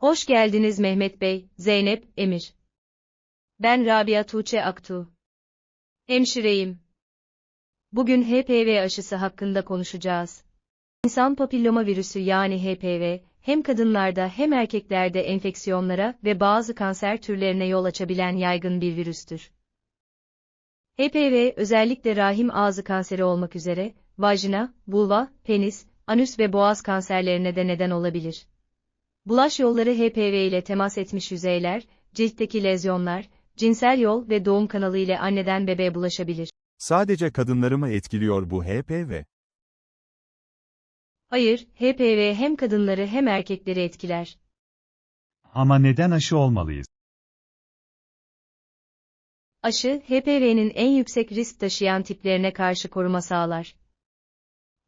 Hoş geldiniz Mehmet Bey, Zeynep, Emir. Ben Rabia Tuğçe Aktuğ. Hemşireyim. Bugün HPV aşısı hakkında konuşacağız. İnsan papilloma virüsü yani HPV, hem kadınlarda hem erkeklerde enfeksiyonlara ve bazı kanser türlerine yol açabilen yaygın bir virüstür. HPV özellikle rahim ağzı kanseri olmak üzere, vajina, vulva, penis, anüs ve boğaz kanserlerine de neden olabilir. Bulaş yolları HPV ile temas etmiş yüzeyler, ciltteki lezyonlar, cinsel yol ve doğum kanalı ile anneden bebeğe bulaşabilir. Sadece kadınları mı etkiliyor bu HPV? Hayır, HPV hem kadınları hem erkekleri etkiler. Ama neden aşı olmalıyız? Aşı, HPV'nin en yüksek risk taşıyan tiplerine karşı koruma sağlar.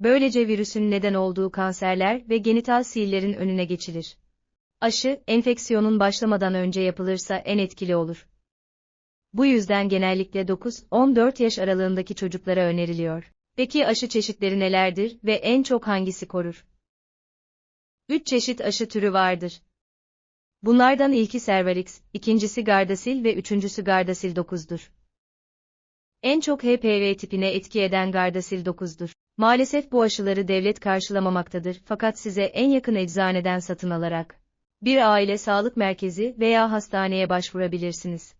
Böylece virüsün neden olduğu kanserler ve genital sillerin önüne geçilir. Aşı, enfeksiyonun başlamadan önce yapılırsa en etkili olur. Bu yüzden genellikle 9-14 yaş aralığındaki çocuklara öneriliyor. Peki aşı çeşitleri nelerdir ve en çok hangisi korur? 3 çeşit aşı türü vardır. Bunlardan ilki Cervarix, ikincisi Gardasil ve üçüncüsü Gardasil 9'dur. En çok HPV tipine etki eden Gardasil 9'dur. Maalesef bu aşıları devlet karşılamamaktadır fakat size en yakın eczaneden satın alarak bir aile sağlık merkezi veya hastaneye başvurabilirsiniz.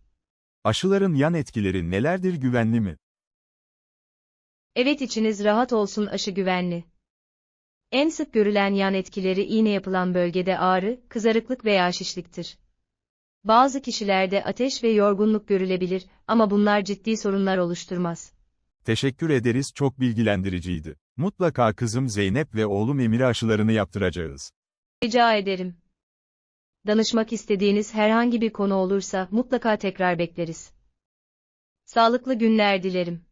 Aşıların yan etkileri nelerdir güvenli mi? Evet içiniz rahat olsun aşı güvenli. En sık görülen yan etkileri iğne yapılan bölgede ağrı, kızarıklık veya şişliktir. Bazı kişilerde ateş ve yorgunluk görülebilir ama bunlar ciddi sorunlar oluşturmaz. Teşekkür ederiz çok bilgilendiriciydi. Mutlaka kızım Zeynep ve oğlum Emir'e aşılarını yaptıracağız. Rica ederim. Danışmak istediğiniz herhangi bir konu olursa mutlaka tekrar bekleriz. Sağlıklı günler dilerim.